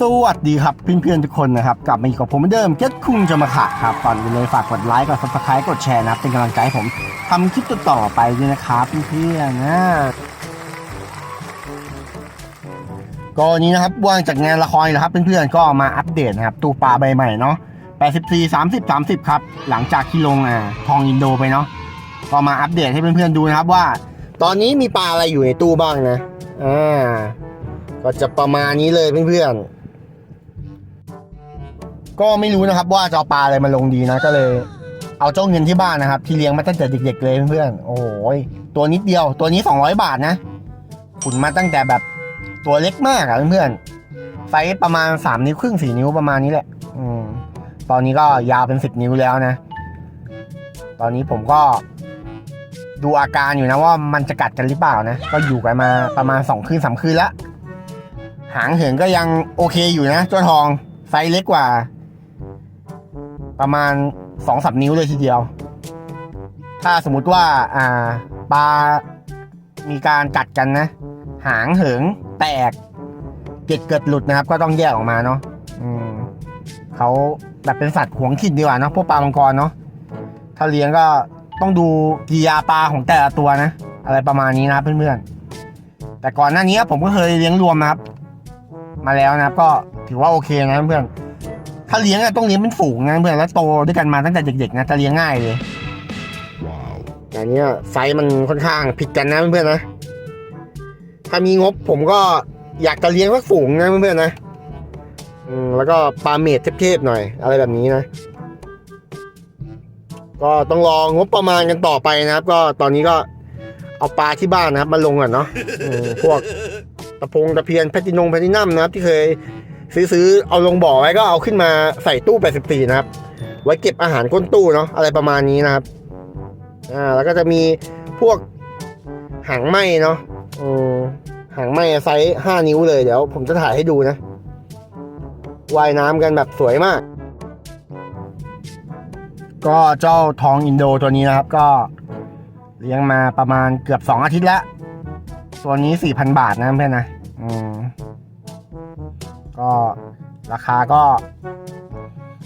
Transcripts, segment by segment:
สวัสดีครับเพื่อนๆทุกคนนะครับ กลับมาอยู่กับผมเหมือนเดิมเก็ตคุงจะมาขาครับก่อนอื่นเลยฝากกดไลค์กดซับสไครต์กดแชร์นะครับเป็นกำลังใจให้ผมทำคลิปต่อๆไปด้วยนะครับเพื่อนๆนะก็นนี้นะครับว่างจากงานละครนะครับเพื่อนๆก็มาอัปเดตนะครับตู้ปลาใบใหม่เนาะ84 30 30 ครับ หลังจากที่ลงอ่าทองอินโดไปเนาะก็มาอัปเดตให้เพื่อนๆดูนะครับว่า ตอนนี้มีปลาอะไรอยู่ในตู้บ้างนะอ่าก็จะประมาณนี้เลยเพื่อนๆ ก็ไม่รู้นะครับว่าจะเอาปลาอะไรมาลงดีนะก็เลย เอาเจ้าเงินที่บ้านนะครับ ที่เลี้ยงมาตั้งแต่เด็ก ๆ เลยเพื่อนๆโอ้โหยตัวนิดเดียว ตัวนี้ 200 บาทนะขุนมาตั้งแต่แบบตัวเล็กมากอะเพื่อนๆไซส์ประมาณ3นิ้วครึ่ง4นิ้วประมาณนี้แหละ อืมตอนนี้ก็ยาวเป็น 10 นิ้วแล้วนะ ตอนนี้ผมก็ดูอาการอยู่นะว่ามันจะกัดกันหรือเปล่านะ ก็อยู่กันมาประมาณ 2 คืน3คืนล้วหางเหินก็ยังโอเคอยู่นะเจ้าทองไซส์เล็กกว่า ประมาณสองสับนิ้วเลยทีเดียว ถ้าสมมุติว่าอ่าปลามีการกัดกันนะ หางเหิงแตกเกล็ดเกิดหลุดนะครับ ก็ต้องแยกออกมาเนาะอืมเขาแบบเป็นสัตว์หวงถิ่นดีกว่าเนาะพวกปลามังกรเนาะถ้าเลี้ยงก็ต้องดูกิยาปลาของแต่ละตัวนะ อะไรประมาณนี้นะเพื่อนๆแต่ก่อนหน้านี้ผมก็เคยเลี้ยงรวมนะครับ มาแล้วนะครับ ก็ถือว่าโอเคนะเพื่อน ถ้าเลี้ยงอะต้องเลี้ยงเป็นฝูงนะเพื่อนแล้วโตด้วยกันมาตั้งแต่เด็กๆนะจะเลี้ยงง่ายเลยแต่เนี้ยไซส์มันค่อนข้างผิดกันนะเพื่อนๆนะ ถ้ามีงบผมก็อยากจะเลี้ยงสักฝูงนะเพื่อนๆนะอืมแล้วก็ปลาเมดเทพๆหน่อย อะไรแบบนี้นะ ก็ต้องรองบประมาณกันต่อไปนะครับ ก็ตอนนี้ก็เอาปลาที่บ้านนะครับ มาลงก่อนเนาะอืมพวกตะพงตะเพียนแพทินงแพทินัมนะครับ ที่เคย ซื้อซื้อเอาลงบ่อไว้ก็เอาขึ้นมาใส่ตู้ 84 นะครับ ไว้เก็บอาหารก้นตู้เนาะอะไรประมาณนี้นะครับ อ่า แล้วก็จะมีพวกหางไหมเนาะอืมหางไหมไซส์ 5 นิ้วเลยเดี๋ยวผมจะถ่ายให้ดูนะว่ายน้ำกันแบบสวยมาก ก็เจ้าทองอินโดตัวนี้นะครับ ก็เลี้ยงมาประมาณเกือบ 2 อาทิตย์แล้ว ตัวนี้ 4,000 บาทนะเพื่อนนะอืมก็ ราคาก็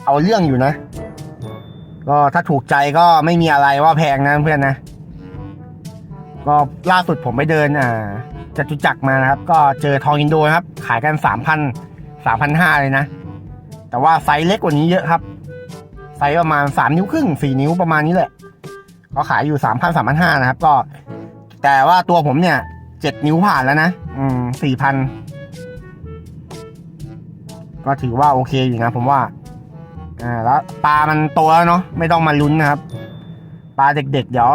เอาเรื่องอยู่นะ ก็ถ้าถูกใจก็ไม่มีอะไรว่าแพงนะเพื่อนนะ ก็ล่าสุดผมไปเดิน อ่าจตุจักรมานะครับ ก็เจอทองอินโดนะครับ ขายกัน3,000 3,500เลยนะ แต่ว่าไซส์เล็กกว่านี้เยอะครับ ไซส์ประมาณ3นิ้วครึ่ง4นิ้วประมาณนี้แหละก็ขายอยู่3,000 3,500นะครับ ก็ แต่ว่าตัวผมเนี่ยเจ็ดนิ้วผ่านแล้วนะ อืมสี่พัน ก็ถือว่าโอเคอยู่นะผมว่า อ่าแล้วปลามันโตแล้วเนาะไม่ต้องมาลุ้นนะครับ ปลาเด็กๆเดี๋ยว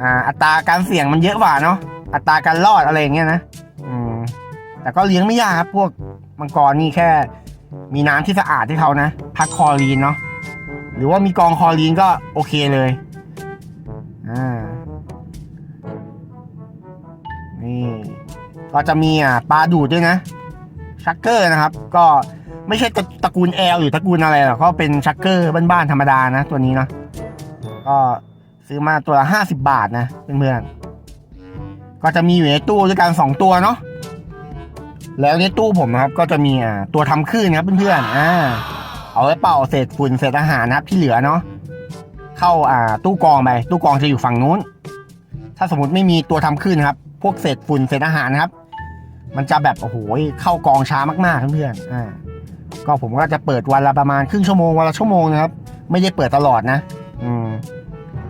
อ่าอัตราการเสี่ยงมันเยอะกว่าเนาะอัตราการรอดอะไรอย่างเงี้ยนะอืมแต่ก็เลี้ยงไม่ยากครับ พวกมังกรนี่แค่ มีน้ำที่สะอาดที่เขานะพักคอรีนเนาะหรือว่ามีกองคอรีนก็โอเคเลยอ่านี่ก็จะมีอะปลาดูดด้วยนะ ชักเกอร์นะครับ ก็ไม่ใช่ตระตระกูลแอลหรือตระกูลอะไรหรอกก็เป็นชักเกอร์บ้านๆธรรมดานะตัวนี้เนาะก็ซื้อมาตัวละห้าสิบบาทนะเพื่อนๆก็จะมีอยู่ในตู้ด้วยกันสองตัวเนาะแล้วในตู้ผมนะครับ ก็จะมีอะตัวทำคลื่นนะครับเพื่อนๆอ่าเอาไว้เป่าเศษฝุ่นเศษอาหารนะครับที่เหลือเนาะเข้าอ่าตู้กรองไปตู้กรองจะอยู่ฝั่งนู้น ถ้าสมมติไม่มีตัวทำคลื่นนะครับ พวกเศษฝุ่นเศษอาหารนะครับ มันจะแบบโอ้โหเข้ากองช้ามากๆเพื่อนๆอ่าก็ผมก็จะเปิดวันละประมาณครึ่งชั่วโมงวันละชั่วโมงนะครับ ไม่ได้เปิดตลอดนะ อืม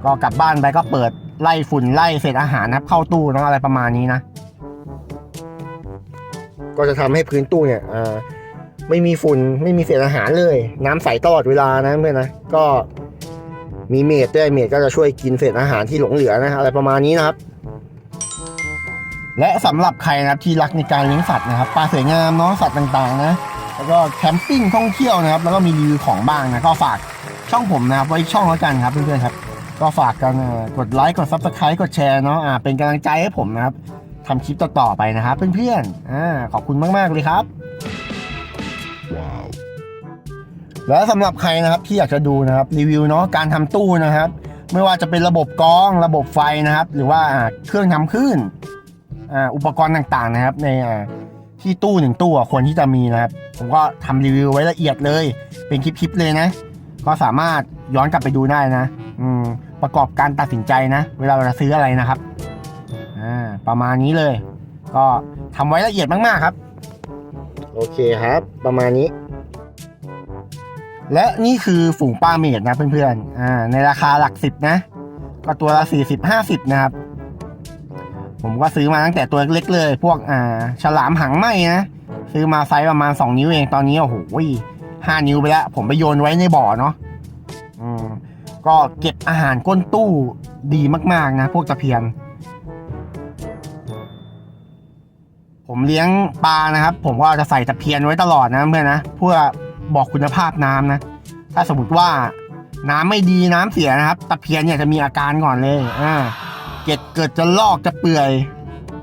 ก็กลับบ้านไปก็เปิดไล่ฝุ่นไล่เศษอาหารนะครับ เข้าตู้นะอะไรประมาณนี้นะ ก็จะทำให้พื้นตู้เนี่ยอ่าไม่มีฝุ่นไม่มีเศษอาหารเลย น้ำใสตลอดเวลานะเพื่อนนะก็มีเมดด้วยเมดก็จะช่วยกินเศษอาหารที่หลงเหลือนะอะไรประมาณนี้นะครับ และสำหรับใครนะครับที่รักในการเลี้ยงสัตว์นะครับปลาสวยงามเนาะสัตว์ต่างๆนะแล้วก็แคมปิ้งท่องเที่ยวนะครับ แล้วก็มีรีวิวของบ้างนะก็ฝากช่องผมนะครับไว้ช่องแล้วกันครับเพื่อนๆครับ ก็ฝากกันเอ่อกดไลค์กดซับสไครต์กดแชร์เนาะอ่าเป็นกำลังใจให้ผมนะครับทำคลิปต่อๆไปนะครับเพื่อนๆอ่าขอบคุณมากๆเลยครับแล้วสำหรับใครนะครับที่อยากจะดูนะครับรีวิวเนาะการทำตู้นะครับ ไม่ว่าจะเป็นระบบกรองระบบไฟนะครับ หรือว่าอ่าเครื่องทำคลื่น อ่าอุปกรณ์ต่างๆนะครับ ในอ่าที่ตู้หนึ่งตู้อะควรที่จะมีนะครับ ผมก็ทำรีวิวไว้ละเอียดเลย เป็นคลิปๆเลยนะ ก็สามารถย้อนกลับไปดูได้นะอืมประกอบการตัดสินใจนะ เวลาเราจะซื้ออะไรนะครับอ่าประมาณนี้เลย ก็ทำไว้ละเอียดมากๆครับ โอเคครับ ประมาณนี้ และนี่คือฝูงปลาเมดนะเพื่อนๆอ่าในราคาหลักสิบนะ ก็ตัวละสี่สิบห้าสิบนะครับ ผมก็ซื้อมาตั้งแต่ตัวเล็กเลย พวกอ่าฉลามหางไหมนะ ซื้อมาไซส์ประมาณสองนิ้วเอง ตอนนี้โอ้โหห้านิ้วไปแล้ว ผมไปโยนไว้ในบ่อเนาะอืมก็เก็บอาหารก้นตู้ดีมากๆนะ พวกตะเพียน ผมเลี้ยงปลานะครับ ผมก็จะใส่ตะเพียนไว้ตลอดนะเพื่อนนะเพื่อบอกคุณภาพน้ำนะ ถ้าสมมติว่าน้ำไม่ดีน้ำเสียนะครับ ตะเพียนเนี่ยจะมีอาการก่อนเลย อ่า เกิดเกิดจะลอกจะเปื่อย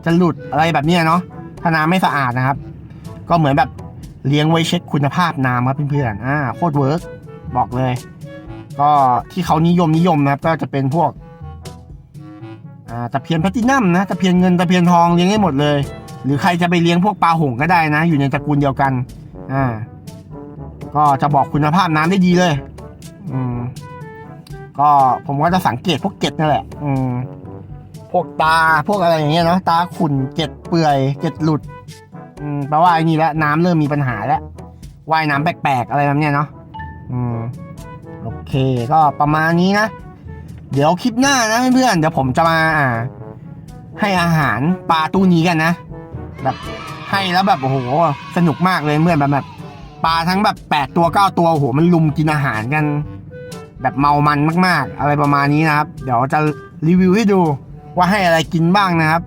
จะหลุดอะไรแบบนี้เนาะถ้าน้ำไม่สะอาดนะครับ ก็เหมือนแบบเลี้ยงไว้เช็คคุณภาพน้ำครับเพื่อนๆอ่าโคตรเวิร์กบอกเลย ก็ที่เขานิยมนิยมนะครับ ก็จะเป็นพวกอ่าตะเพียนแพลตตินัมนะตะเพียนเงินตะเพียนทองเลี้ยงได้หมดเลย หรือใครจะไปเลี้ยงพวกปลาหงก็ได้นะ อยู่ในตระกูลเดียวกันอ่าก็จะบอกคุณภาพน้ำได้ดีเลย อืมก็ผมก็จะสังเกตพวกเก็ดนั่นแหละ อืม พวกตาพวกอะไรอย่างเงี้ยเนาะตาขุ่นเกล็ดเปื่อยเกล็ดหลุดอืมแปลว่าไอ้นี่แล้วน้ำเริ่มมีปัญหาแล้วว่ายน้ำแปลกๆอะไรแบบเนี้ยเนาะอืมโอเคก็ประมาณนี้นะ เดี๋ยวคลิปหน้านะเพื่อนๆเดี๋ยวผมจะมาอ่าให้อาหารปลาตู้นี้กันนะ แบบให้แล้วแบบโอ้โหสนุกมากเลยเมื่อนแบบแบบปลาทั้งแบบแปดตัวเก้าตัวโอ้โหมันลุมกินอาหารกัน แบบเมามันมาก ๆ อะไรประมาณนี้นะครับ เดี๋ยวจะรีวิวให้ดู ว่าให้อะไรกินบ้างนะครับ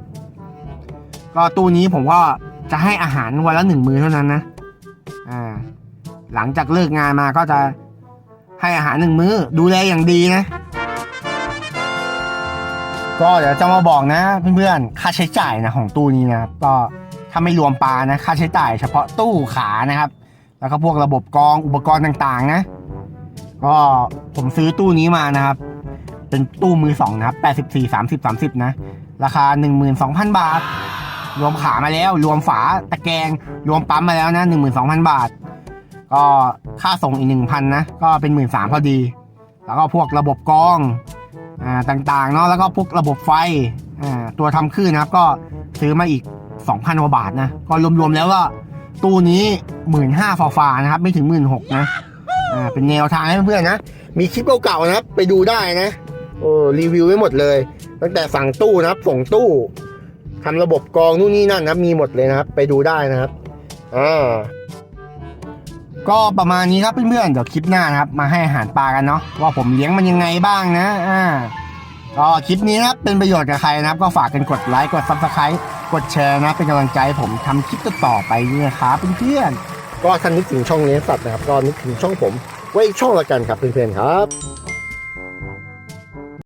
ก็ตู้นี้ผมก็จะให้อาหารวันละหนึ่งมื้อเท่านั้นนะ อ่า หลังจากเลิกงานมาก็จะให้อาหารหนึ่งมื้อ ดูแลอย่างดีนะ ก็เดี๋ยวจะมาบอกนะ เพื่อนๆ ค่าใช้จ่ายนะของตู้นี้นะครับ ก็ถ้าไม่รวมปลานะ ค่าใช้จ่ายเฉพาะตู้ขานะครับ แล้วก็พวกระบบกองอุปกรณ์ต่างๆ นะ ก็ผมซื้อตู้นี้มานะครับ เป็นตู้มือสองนะครับ84 30 30 นะ ราคา 12,000 บาท รวมขามาแล้ว รวมฝาตะแกรงรวมปั๊มมาแล้วนะ 12,000 บาท ก็ค่าส่งอีก 1,000 นะ ก็เป็น 13,000พอดี แล้วก็พวกระบบกรองอ่าต่างๆเนาะแล้วก็พวกระบบไฟอ่าตัวทำคลื่นนะครับ ก็ซื้อมาอีก 2,000กว่าบาทนะ ก็รวมๆแล้วก็ตู้นี้หมื่นห้าฟานะครับ ไม่ถึงหมื่นหกนะ อ่า เป็นแนวทางให้เพื่อนๆนะ มีคลิปเก่าๆนะครับ ไปดูได้นะ โอ้รีวิวไว้หมดเลย ตั้งแต่สั่งตู้นะครับ ส่งตู้ทำระบบกรองนู่นนี่นั่นนะครับ มีหมดเลยนะครับ ไปดูได้นะครับอ่าก็ประมาณนี้ครับเพื่อนๆเดี๋ยวคลิปหน้านะครับ มาให้อาหารปลากันเนาะว่าผมเลี้ยงมันยังไงบ้างนะอ่าก็คลิปนี้นะครับเป็นประโยชน์กับใครนะครับ ก็ฝากกันกดไลค์กดซับสไครต์กดแชร์นะ เป็นกำลังใจให้ผมทำคลิปต่อไปนี่ยครับเพื่อนๆก็ท่านนึกถึงช่องเลี้ยงสัตว์นะครับก็นึกถึงช่องผม ไว้อีกช่องละกันครับเพื่อนๆครับ